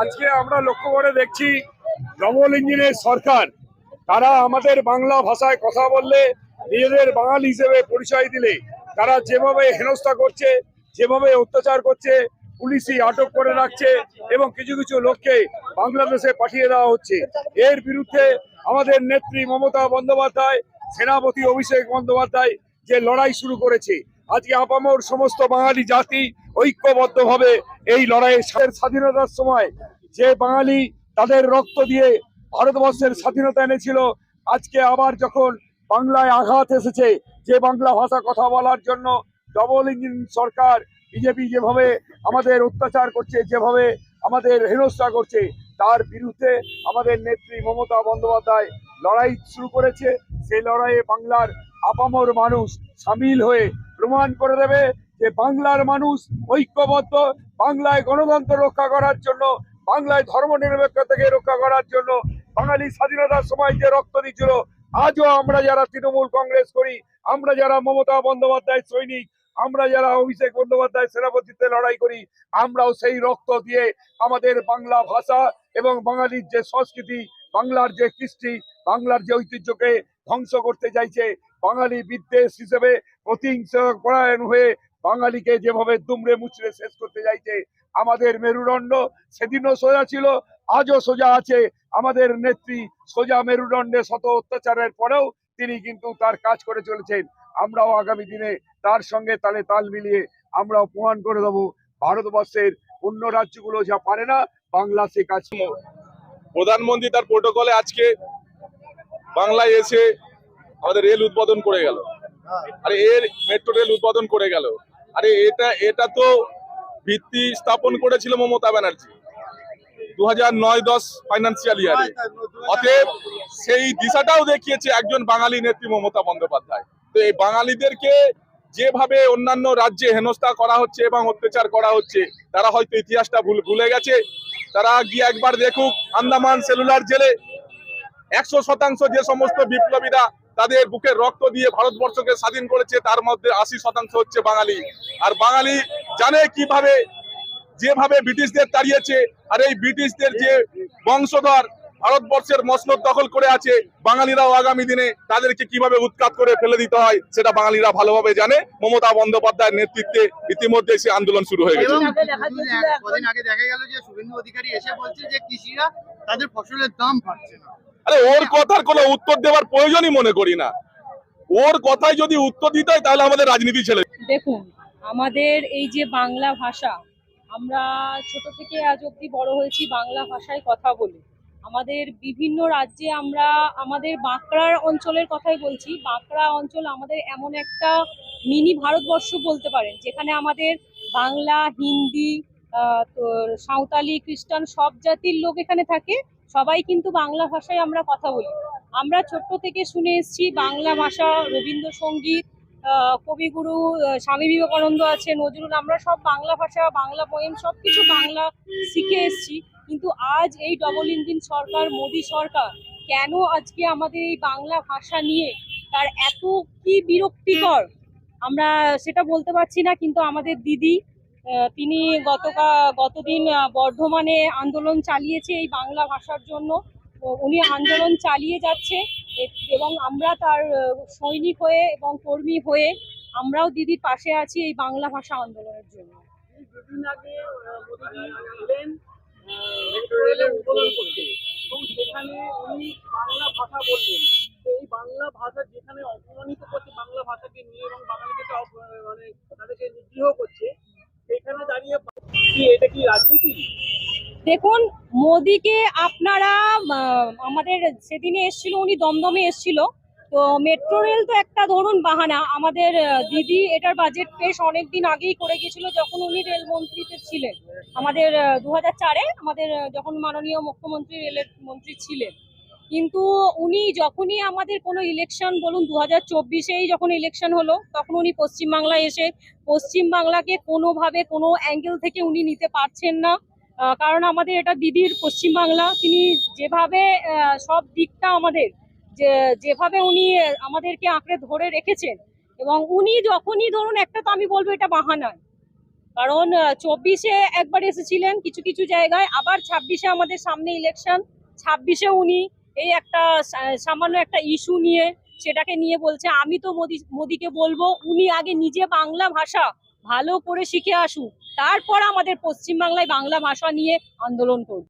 আজকে আমরা লক্ষ্য করে দেখছি ডবল ইঞ্জিনের সরকার। তারা আমাদের বাংলা ভাষায় কথা বললে, নিজেদের বাঙালি হিসেবে পরিচয় দিলে। তারা যেভাবে হেনস্থা করছে, যেভাবে অত্যাচার করছে, পুলিশই আটক করে রাখছে এবং কিছু কিছু লোককে বাংলাদেশে পাঠিয়ে দেওয়া হচ্ছে। এর বিরুদ্ধে আমাদের নেত্রী মমতা বন্দ্যোপাধ্যায়, সেনাপতি অভিষেক বন্দ্যোপাধ্যায় যে লড়াই শুরু করেছে আজকে আপামর সমস্ত বাঙালি জাতি ঐক্যবদ্ধভাবে এই লড়াইয়ের স্বাধীনতার সময় যে বাঙালি তাদের রক্ত দিয়ে ভারতবর্ষের স্বাধীনতা এনেছিল, আজকে আবার যখন বাংলায় আঘাত এসেছে, যে বাংলা ভাষা কথা বলার জন্য ডবল ইঞ্জিন সরকার বিজেপি যেভাবে আমাদের অত্যাচার করছে, যেভাবে আমাদের হেনস্থা করছে, তার বিরুদ্ধে আমাদের নেত্রী মমতা বন্দ্যোপাধ্যায় লড়াই শুরু করেছে। সেই লড়াইয়ে বাংলার আপামর মানুষ সামিল হয়ে প্রমাণ করে দেবে যে বাংলার মানুষ ঐক্যবদ্ধ, বাংলায় গণতন্ত্র রক্ষা করার জন্য, বাংলায় ধর্ম নিরপেক্ষতাকে রক্ষা করার জন্য, বাঙালি স্বাধীনতার সময় যে রক্ত দিচ্ছিল আজও আমরা যারা তৃণমূল কংগ্রেস করি, আমরা যারা মমতা বন্দ্যোপাধ্যায় সৈনিক, আমরা যারা অভিষেক বন্দ্যোপাধ্যায় সেনাপতিত্বে লড়াই করি, আমরাও সেই রক্ত দিয়ে আমাদের বাংলা ভাষা এবং বাঙালির যে সংস্কৃতি, বাংলার যে কৃষ্টি, বাংলার যে ঐতিহ্যকে ধ্বংস করতে চাইছে বাঙালি বিদ্বেষ হিসেবে প্রতিহিংসা পরায়ণ হয়ে বাঙালিকে যেভাবে দুমড়ে মুচড়ে শেষ করতে চাইছে, আমাদের মেরুদণ্ড সেদিনও সোজা ছিল, আজও সোজা আছে। আমাদের নেত্রী সোজা মেরুদণ্ডে শত অত্যাচারের পরেও তিনি কিন্তু তার কাজ করে চলেছেন। আমরাও আগামী দিনে তার সঙ্গে তালে তাল মিলিয়ে আমরাও প্রমাণ করে দেবো, ভারতবর্ষের অন্য রাজ্যগুলো যা পারে না, বাংলা সে কাজ প্রধানমন্ত্রী তার প্রোটোকলে আজকে বাংলায় এসে আমাদের রেল উদ্বোধন করে গেল। আরে এর মেট্রো রেল উদ্বোধন করে গেল। আরে এটা এটা তো ভিত্তি স্থাপন করেছিল মমতা ব্যানার্জি। দু হাজার নয় দশ ফাইন্যান্সিয়াল ইয়ারে অতএব সেই দিশাটাও দেখিয়েছে একজন বাঙালি নেত্রী মমতা বন্দ্যোপাধ্যায়। তো এই বাঙালিদেরকে যেভাবে অন্যান্য রাজ্যে হেনস্থা করা হচ্ছে এবং অত্যাচার করা হচ্ছে, তারা হয়তো ইতিহাসটা ভুল, ভুলে গেছে। তারা গিয়ে একবার দেখুক, আন্দামান সেলুলার জেলে একশো শতাংশ যে সমস্ত বিপ্লবীরা তাদের বুকের রক্ত দিয়ে ভারতবর্ষকে স্বাধীন করেছে, তার মধ্যে আশি শতাংশ হচ্ছে বাঙালি। আর বাঙালি জানে কীভাবে, যেভাবে ব্রিটিশদের তাড়িয়েছে, আর এই ব্রিটিশদের যে বংশধর ভারতবর্ষের মসনদ দখল করে আছে বাঙালিরাও আগামী দিনে তাদেরকে কীভাবে উৎখাত করে ফেলে দিতে হয় সেটা বাঙালিরা ভালোভাবে জানে। মমতা বন্দ্যোপাধ্যায়ের নেতৃত্বে ইতিমধ্যে সে আন্দোলন শুরু হয়ে গেছে। এবং আগে দেখা শুধু গেছিল এক- এখন- কদিন আগে দেখা গেল যে শুভেন্দু অধিকারী এসে বলছে যে কৃষিরা তাদের ফসলের দাম পাচ্ছে না। আরে ওর কথার কোনো উত্তর দেওয়ার প্রয়োজনই মনে করি না। ওর কথায় যদি উত্তর দিতে হয় তাহলে আমাদের রাজনীতি ছেলে। দেখুন আমাদের এই যে বাংলা ভাষা আমরা ছোট থেকে আজ অব্দি বড় হয়েছি বাংলা ভাষায় কথা বলি। আমাদের বিভিন্ন রাজ্যে আমরা আমাদের বাঁকড়ার অঞ্চলের কথাই বলছি। বাঁকড়া অঞ্চল আমাদের এমন একটা মিনি ভারতবর্ষ বলতে পারেন, যেখানে আমাদের বাংলা, হিন্দি তো সাঁওতালি, খ্রিস্টান সব জাতির লোক এখানে থাকে। সবাই কিন্তু বাংলা ভাষায় আমরা কথা বলি। আমরা ছোট্ট থেকে শুনে এসেছি, বাংলা ভাষা, রবীন্দ্রসঙ্গীত কবিগুরু স্বামী বিবেকানন্দ আছে, নজরুল, আমরা সব বাংলা ভাষা, বাংলা পোয়েম সব কিছু বাংলা শিখে এসেছি। কিন্তু আজ এই ডবল ইঞ্জিন সরকার, মোদী সরকার কেন আজকে আমাদের এই বাংলা ভাষা নিয়ে তার এত কি বিরক্তিকর? আমরা সেটা বলতে পারছি না, কিন্তু আমাদের দিদি তিনি গতকাল গতদিন বর্ধমানে আন্দোলন চালিয়েছে এই বাংলা ভাষার জন্য। উনি আন্দোলন চালিয়ে যাচ্ছে এবং আমরা তার সৈনিক হয়ে এবং কর্মী হয়ে আমরাও দিদির পাশে আছি এই বাংলা ভাষা আন্দোলনের জন্য। এবং উনি বাংলা ভাষা এই বাংলা ভাষা যেখানে অপমানিত করছে বাংলা ভাষাকে নিয়ে এবং বাঙালিদেরকে মানে নিগ্রহ করছে, সেখানে দাঁড়িয়ে এটা কি রাজনীতি? দেখুন, মোদিকে আপনারা আমাদের সেদিনে এসছিল, উনি দমদমে এসছিল। তো মেট্রো রেল তো একটা ধরুন বাহানা। আমাদের দিদি এটার বাজেট পেশ অনেক দিন আগেই করে গেছিল যখন উনি রেলমন্ত্রীতে ছিলেন। আমাদের দু হাজার চারে আমাদের যখন মাননীয় মুখ্যমন্ত্রী রেলের মন্ত্রী ছিলেন। কিন্তু উনি যখনই আমাদের কোনো ইলেকশন বলুন দু হাজার চব্বিশেই যখন ইলেকশন হলো, তখন উনি পশ্চিমবাংলায় এসে, পশ্চিমবাংলাকে কোনোভাবে কোনো অ্যাঙ্গেল থেকে উনি নিতে পারছেন না। কারণ আমাদের এটা দিদির পশ্চিমবাংলা। তিনি যেভাবে সব দিকটা আমাদের যে, যেভাবে উনি আমাদেরকে আঁকড়ে ধরে রেখেছেন এবং উনি যখনই, ধরুন, একটা তো আমি বলব এটা বাহানা কারণ চব্বিশে একবার এসেছিলেন কিছু কিছু জায়গায়, আবার ছাব্বিশে আমাদের সামনে ইলেকশন ছাব্বিশে উনি এই একটা সামান্য একটা ইস্যু নিয়ে সেটাকে নিয়ে বলছে, আমি তো মোদি, মোদিকে বলব, উনি আগে নিজে বাংলা ভাষা ভালো করে শিখে আসুক, তারপর আমাদের পশ্চিমবাংলায় বাংলা ভাষা নিয়ে আন্দোলন করব